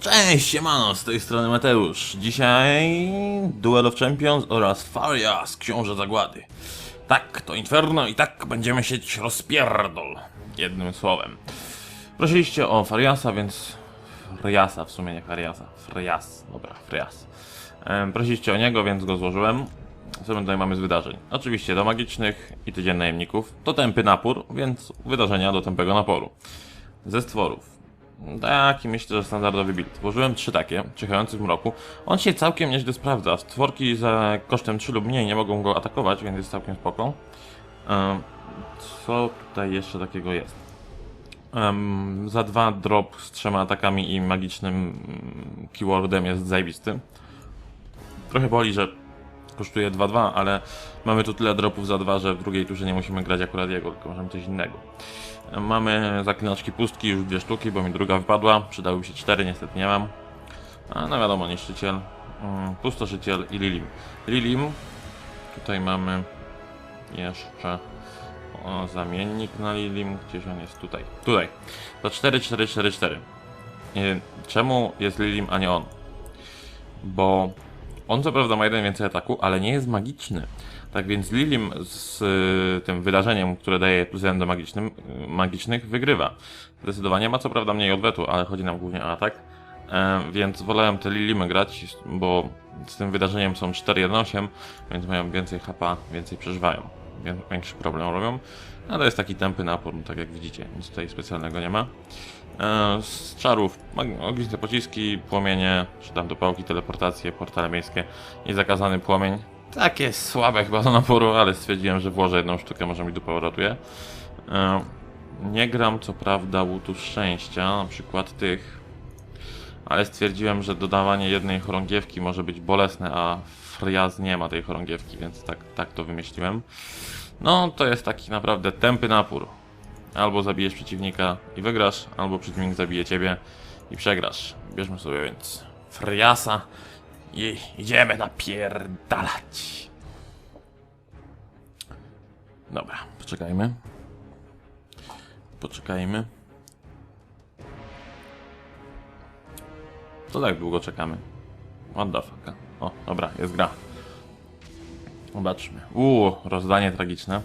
Cześć, siemano, z tej strony Mateusz. Dzisiaj Duel of Champions oraz Farias, Książę Zagłady. Tak, to Inferno i tak będziemy sieć rozpierdol. Jednym słowem. Prosiliście o Fariasa, więc... Friasa w sumie, nie Fariasa. Frias, dobra, Frias. Prosiliście o niego, więc go złożyłem. Co my tutaj mamy z wydarzeń? Oczywiście do magicznych i tydzień najemników. To tępy napór, więc wydarzenia do tępego naporu. Ze stworów. Taki myślę, że standardowy build. Włożyłem trzy takie, czyhający w mroku. On się całkiem nieźle sprawdza. Stworki za kosztem 3 lub mniej nie mogą go atakować, więc jest całkiem spoko. Co tutaj jeszcze takiego jest? Za dwa drop z trzema atakami i magicznym mm, keywordem jest zajebisty. Trochę boli, że kosztuje 2-2, ale mamy tu tyle dropów za dwa, że w drugiej turze nie musimy grać akurat jego, tylko możemy coś innego. Mamy zaklinaczki pustki, już dwie sztuki, bo mi druga wypadła. Przydałyby się cztery, niestety nie mam. A no wiadomo, niszczyciel, mm, pustoszyciel i Lilim. Lilim, tutaj mamy jeszcze o, zamiennik na Lilim. Gdzieś on jest tutaj. Tutaj. To 4, 4, 4, 4. Nie, Czemu jest Lilim, a nie on? Bo on co prawda ma jeden więcej ataku, ale nie jest magiczny. Tak więc Lilim z y, tym wydarzeniem, które daje plus 1 do magicznym, y, magicznych, wygrywa. Zdecydowanie ma co prawda mniej odwetu, ale chodzi nam głównie o atak. E, więc wolałem te Lilimy grać, bo z tym wydarzeniem są 4-1-8, więc mają więcej HP, więcej przeżywają. Wię- Większy problem robią. Ale jest taki tępy napór, no tak jak widzicie, nic tutaj specjalnego nie ma. E, z czarów ogniste pociski, płomienie, czy tam do pałki, teleportacje, portale miejskie i zakazany płomień. Takie słabe chyba do naporu, ale stwierdziłem, że włożę jedną sztukę, może mi dupa uratuje. E, nie gram co prawda łutów szczęścia, na przykład tych, ale stwierdziłem, że dodawanie jednej chorągiewki może być bolesne, a Friaz nie ma tej chorągiewki, więc tak, tak to wymyśliłem. No, to jest taki naprawdę tępy napór. Albo zabijesz przeciwnika i wygrasz, albo przeciwnik zabije ciebie i przegrasz. Bierzmy sobie więc Friasa i idziemy napierdalać. Dobra, poczekajmy. Poczekajmy. To tak długo czekamy. What the fuck? O, dobra, jest gra. Zobaczmy. Uuu, rozdanie tragiczne.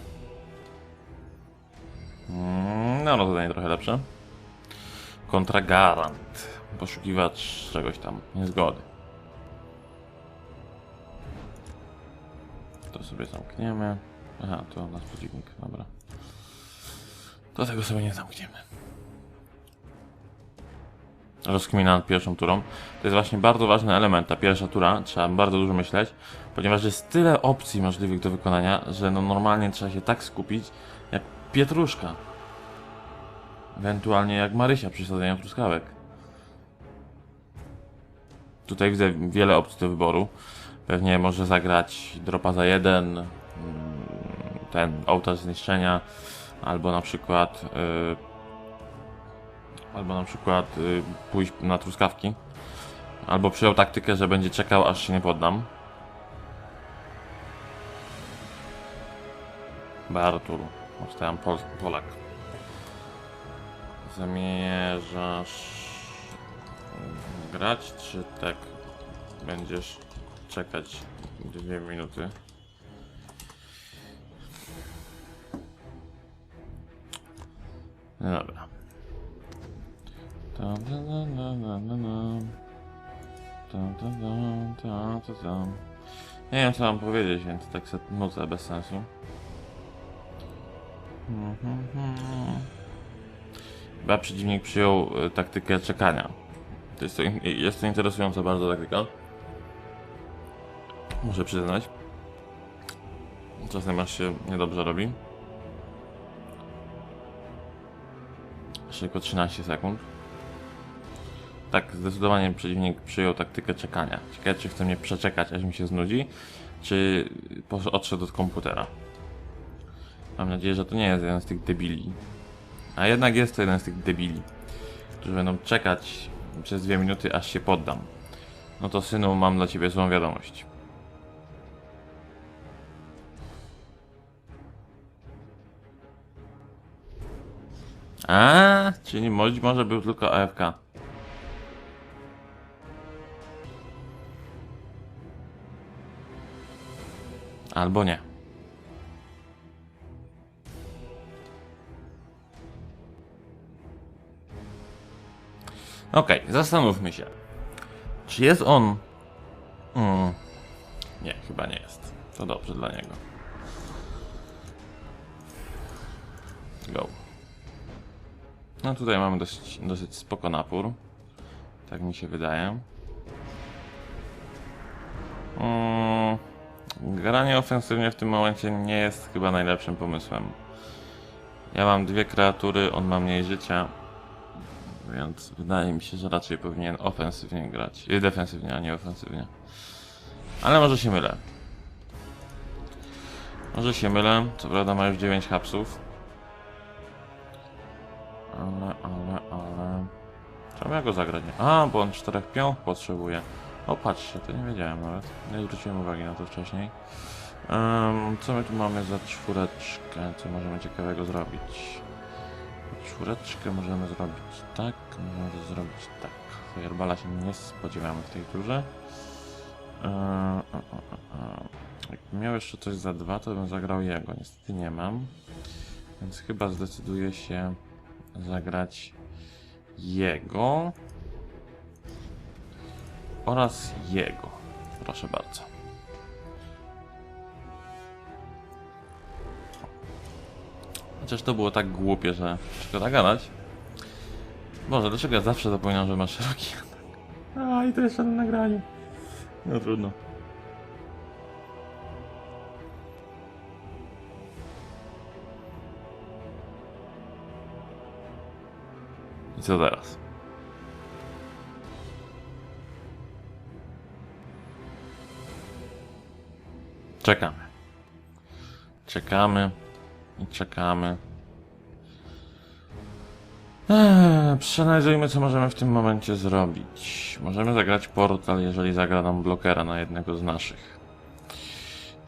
Mm, No, rozdanie trochę lepsze. Kontragarant. Poszukiwacz czegoś tam. Niezgody. To sobie zamkniemy. Aha, to nasz przeciwnik, dobra. To tego sobie nie zamkniemy. Rozkmina nad pierwszą turą. To jest właśnie bardzo ważny element, ta pierwsza tura. Trzeba bardzo dużo myśleć, ponieważ jest tyle opcji możliwych do wykonania, że no normalnie trzeba się tak skupić, jak pietruszka. Ewentualnie jak Marysia przy sadzeniu truskawek. Tutaj widzę wiele opcji do wyboru. Pewnie może zagrać dropa za jeden, mm, ten ołtarz zniszczenia, albo na przykład yy, albo na przykład yy, pójść na truskawki. Albo przyjął taktykę, że będzie czekał aż się nie poddam. Bartur, obstawiam Pol Polak. Zamierzasz grać, czy tak będziesz czekać dwie minuty? No dobra. Ta, ta, ta, ta, ta, ta, ta. Ta, ta, ta, ta, ta, ta. Nie wiem co mam powiedzieć, więc tak sobie nudzę bez sensu. Chyba przeciwnik przyjął y, taktykę czekania. To jest, to jest to interesująca bardzo taktyka. Muszę przyznać. Czasem aż się niedobrze robi. Tylko 13 sekund. Tak, zdecydowanie przeciwnik przyjął taktykę czekania. Ciekawe, czy chce mnie przeczekać, aż mi się znudzi, czy odszedł od komputera. Mam nadzieję, że to nie jest jeden z tych debili. A jednak jest to jeden z tych debili, którzy będą czekać przez dwie minuty, aż się poddam. No to synu, mam dla ciebie złą wiadomość. A, czyli może był tylko AFK. Albo nie. Okej, okay, zastanówmy się. Czy jest on... Mm. Nie, chyba nie jest. To dobrze dla niego. Go. No tutaj mamy dosyć, dosyć spoko napór. Tak mi się wydaje. Mm. Granie ofensywnie w tym momencie nie jest chyba najlepszym pomysłem. Ja mam dwie kreatury, on ma mniej życia. Więc wydaje mi się, że raczej powinien ofensywnie grać. I defensywnie, a nie ofensywnie. Ale może się mylę. Może się mylę. Co prawda ma już 9 hapsów. Ale, ale, ale... Czemu ja go zagrać nie? A, bo on czterech piąch potrzebuje. O, patrzcie, to nie wiedziałem nawet. Nie zwróciłem uwagi na to wcześniej. Em, co my tu mamy za czwóreczkę? Co możemy ciekawego zrobić? Czwóreczkę możemy zrobić tak, możemy zrobić tak. Fireballa się nie spodziewamy w tej turze. A. Jakbym miał jeszcze coś za dwa, to bym zagrał jego. Niestety nie mam. Więc chyba zdecyduję się zagrać jego oraz jego. Proszę bardzo. Chociaż to było tak głupie, że szkoda gadać. Boże, dlaczego ja zawsze zapominam, że masz szeroki atak? A, i to jeszcze na nagraniu. No trudno. I co teraz? Czekamy. Czekamy i czekamy. Eee, przeanalizujmy, co możemy w tym momencie zrobić. Możemy zagrać portal, jeżeli zagra nam blokera na jednego z naszych.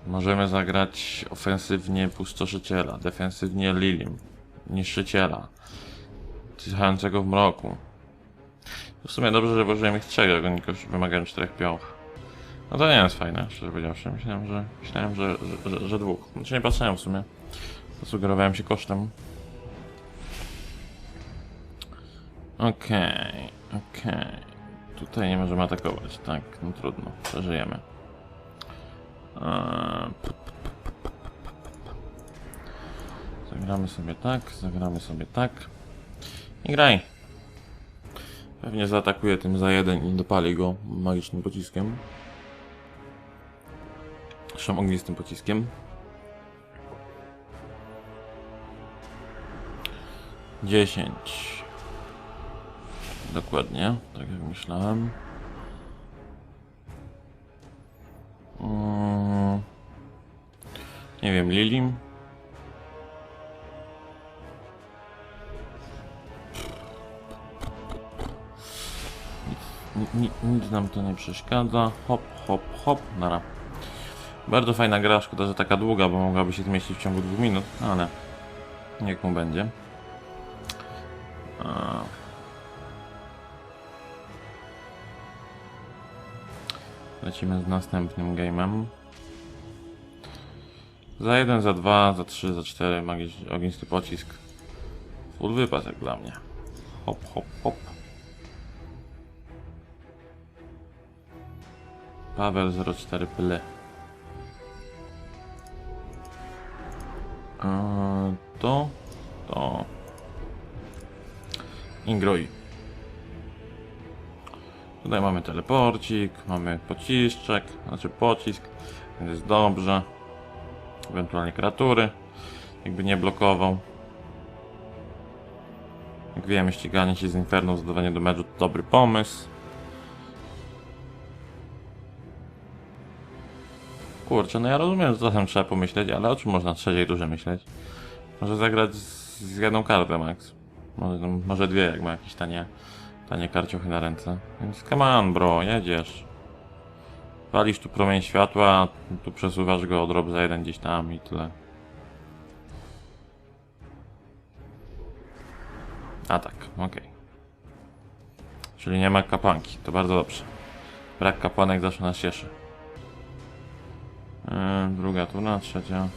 Możemy zagrać ofensywnie pustoszyciela, defensywnie lilim, niszczyciela, czyhającego w mroku. W sumie dobrze, że włożyłem ich trzech, jak wymagają czterech pioch. No to nie jest fajne, szczerze powiedziawszy. Myślałem, że, myślałem, że, że, że, że dwóch. Znaczy nie patrzyłem w sumie. Zasugerowałem się kosztem. Okej, okej. Tutaj nie możemy atakować, tak, no trudno, przeżyjemy. Eee. Zagramy sobie tak, zagramy sobie tak. I graj. Pewnie zaatakuje tym za jeden i dopali go magicznym pociskiem. Zresztą ognistym pociskiem. Dziesięć. Dokładnie, tak jak myślałem. Mm. Nie wiem, Lilim. Nic, nam to nie przeszkadza. Hop, hop, hop, nara. Bardzo fajna gra, szkoda, że taka długa, bo mogłaby się zmieścić w ciągu dwóch minut, ale niech mu będzie. A. Lecimy z następnym game'em. Za 1, za 2, za 3, za 4 magiczny ognisty pocisk. Full wypas jak dla mnie. Hop, hop, hop. Paweł 04 pyle. Eee, to, to. Ingroi. Tutaj mamy teleporcik, mamy pociszczek, znaczy pocisk, więc jest dobrze. Ewentualnie kreatury, jakby nie blokował. Jak wiemy, ściganie się z Inferno, zadawanie do meczu to dobry pomysł. Kurczę, no ja rozumiem, że czasem trzeba pomyśleć, ale o czym można trzeciej duże myśleć? Może zagrać z, z jedną kartę max. Może, no, może dwie, jak ma jakieś tanie, tanie karciochy na ręce. Więc come on, bro, jedziesz. Walisz tu promień światła, tu przesuwasz go o drop za jeden gdzieś tam i tyle. A tak, okej. Czyli nie ma kapanki, to bardzo dobrze. Brak kapanek zawsze nas cieszy. E, druga tura, trzecia.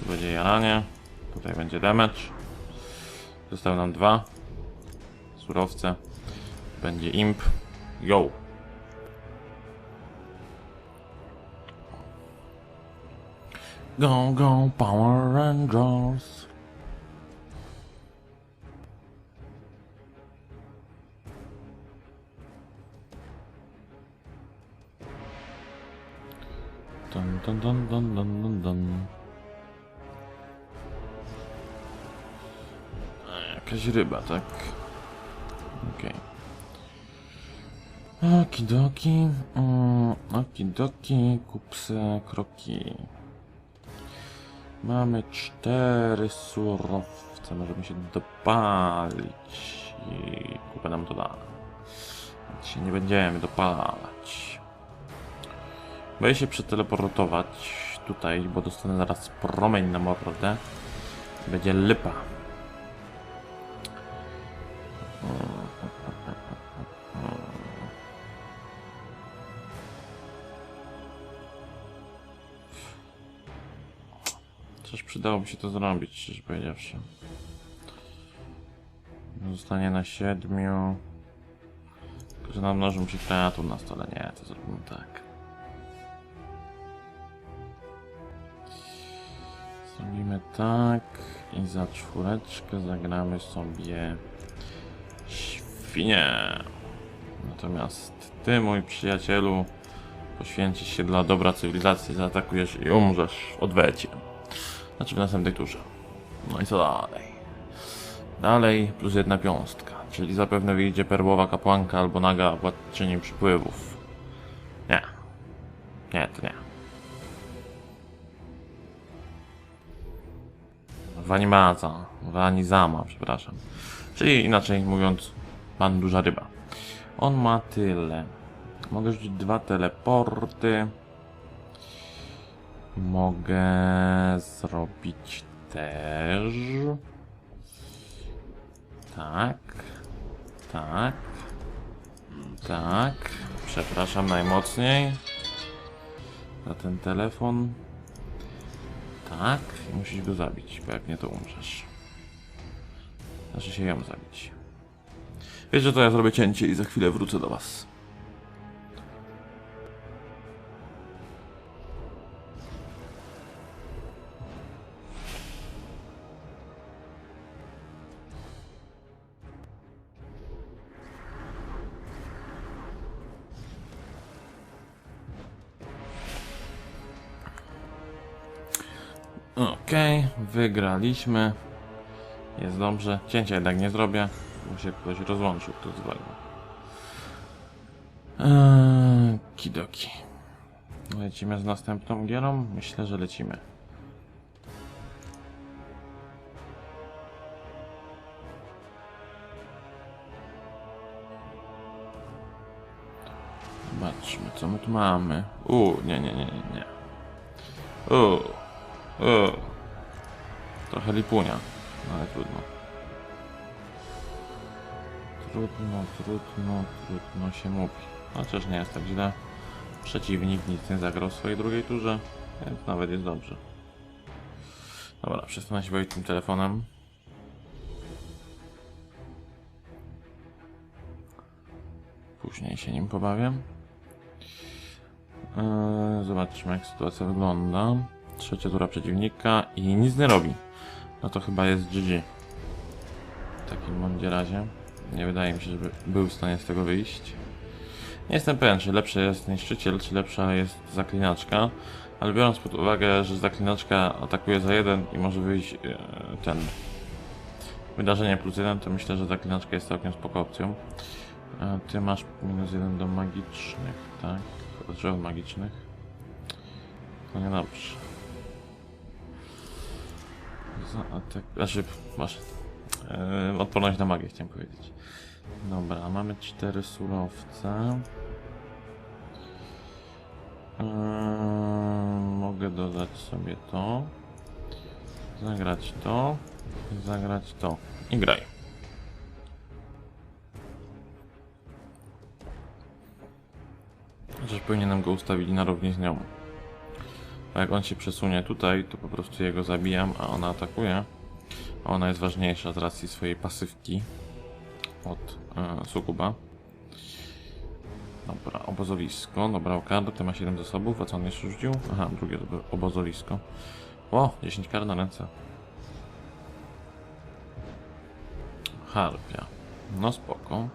Tu będzie jaranie. Tutaj będzie damage. Zostały nam dwa. Surowce. Będzie imp. Yo. Go, go, Power Rangers. Dun, dun, dun, dun, dun, dun, Jakaś ryba, tak? Okej. Okidoki. Mm, okidoki. Kupse kroki. Mamy cztery surowce. Możemy się dopalić. I kupę nam to da. Się nie będziemy dopalać. Boję się przeteleportować tutaj, bo dostanę zaraz promień na mordę. Będzie lipa. Coś przydałoby się to zrobić, szczerze powiedziawszy. Zostanie na siedmiu. Że namnożą się kreatur na stole. Nie, to zrobimy tak. Zrobimy tak i za czwóreczkę zagramy sobie świnie. Natomiast ty, mój przyjacielu, poświęcisz się dla dobra cywilizacji, zaatakujesz i umrzesz w odwecie. Znaczy w następnej turze. No i co dalej? Dalej plus jedna piąstka, czyli zapewne wyjdzie perłowa kapłanka albo naga władczyni przypływów. Nie. Nie, to nie. Wanimaza, Wanizama, przepraszam. Czyli inaczej mówiąc, pan duża ryba. On ma tyle. Mogę rzucić dwa teleporty. Mogę zrobić też. Tak. Tak. Tak. Przepraszam najmocniej. Za ten telefon. Tak. Musisz go zabić, bo jak nie to umrzesz. Znaczy się ją zabić. Wiesz, że to ja zrobię cięcie i za chwilę wrócę do was. Okej, wygraliśmy. Jest dobrze. Cięcia jednak nie zrobię, bo się ktoś rozłączył, kto zwalił. Eee, kidoki. Lecimy z następną gierą? Myślę, że lecimy. Zobaczmy, co my tu mamy. U, nie, nie, nie, nie, nie. U. Trochę lipunia, no ale trudno. Trudno, trudno, trudno się mówi. Chociaż nie jest tak źle. Przeciwnik nic nie zagrał w swojej drugiej turze, więc nawet jest dobrze. Dobra, przestanę się tym telefonem. Później się nim pobawię. Eee, zobaczmy jak sytuacja wygląda. Trzecia tura przeciwnika i nic nie robi. No to chyba jest GG. W takim bądź razie. Nie wydaje mi się, żeby był w stanie z tego wyjść. Nie jestem pewien, czy lepszy jest niszczyciel, czy lepsza jest zaklinaczka. Ale biorąc pod uwagę, że zaklinaczka atakuje za jeden i może wyjść e, ten wydarzenie plus jeden, to myślę, że zaklinaczka jest całkiem spoko opcją. A ty masz minus jeden do magicznych, tak? Od magicznych. To niedobrze. Za atak... Znaczy, masz... Yy, odporność na magię, chciałem powiedzieć. Dobra, mamy cztery surowce. Yy, mogę dodać sobie to. Zagrać to. Zagrać to. I graj. Chociaż powinienem go ustawić na równi z nią. Jak on się przesunie tutaj, to po prostu jego zabijam, a ona atakuje. A ona jest ważniejsza z racji swojej pasywki od e, Sukuba. Dobra, obozowisko. Dobra, kartę ma 7 zasobów. A co on jeszcze rzucił? Aha, drugie obozowisko. O, 10 kart na ręce. Harpia. No spoko.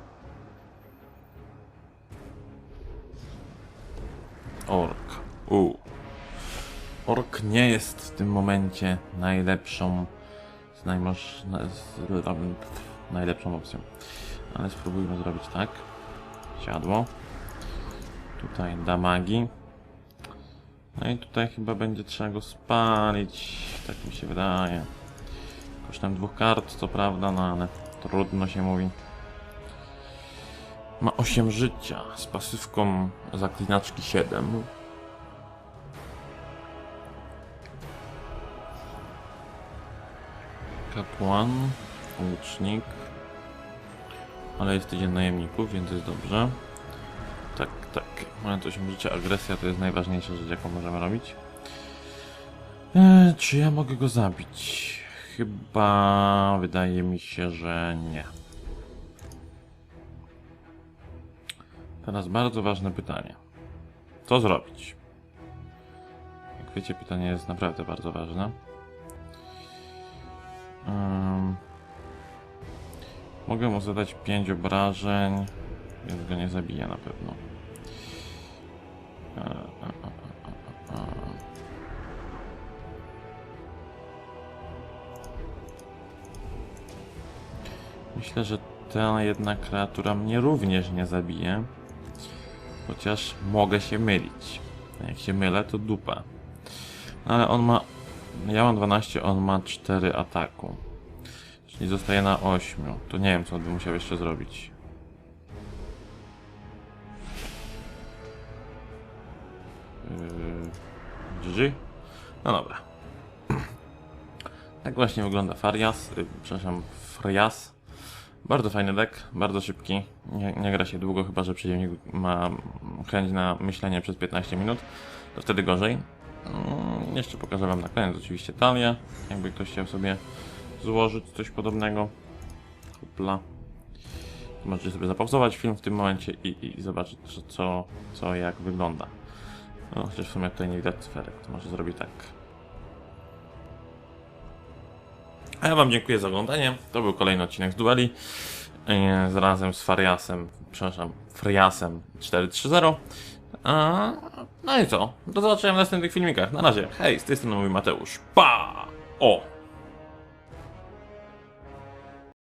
Ork. U. Ork nie jest w tym momencie najlepszą, z najmoż, na- z, najlepszą opcją. Ale spróbujmy zrobić tak. Siadło. Tutaj damagi. No i tutaj chyba będzie trzeba go spalić. Tak mi się wydaje. Kosztem dwóch kart, co prawda, no ale trudno się mówi. Ma 8 życia z pasywką zaklinaczki 7. Kapłan, łucznik. Ale jest tydzień najemników, więc jest dobrze. Tak, tak. Mając 8 życia, agresja to jest najważniejsza rzecz, jaką możemy robić. Eee, czy ja mogę go zabić? Chyba wydaje mi się, że nie. Teraz bardzo ważne pytanie. Co zrobić? Jak wiecie, pytanie jest naprawdę bardzo ważne. Ym, mogę mu zadać 5 obrażeń, więc go nie zabiję na pewno. E, e, e. Myślę, że ta jedna kreatura mnie również nie zabije. Chociaż mogę się mylić. Jak się mylę, to dupa. No Ale on ma. Ja mam 12, on ma 4 ataku. Czyli zostaje na 8. To nie wiem, co on by musiał jeszcze zrobić. Yy, GG? No dobra. Tak właśnie wygląda Farias. Yy, przepraszam, Frias. Bardzo fajny deck, bardzo szybki. Nie, nie gra się długo, chyba że przeciwnik ma chęć na myślenie przez 15 minut. To wtedy gorzej. Mm, jeszcze pokażę wam na koniec oczywiście talię. Jakby ktoś chciał sobie złożyć coś podobnego. Hopla. Możecie sobie zapauzować film w tym momencie i, i zobaczyć co- co, jak wygląda. No, chociaż w sumie tutaj nie widać cyferek, to może zrobić tak. A ja wam dziękuję za oglądanie. To był kolejny odcinek z dueli. Z razem z Fariasem, przepraszam, Friasem 430. A, no i co? Do zobaczenia w następnych filmikach. Na razie. Hej, z tej strony mój Mateusz. Pa! O!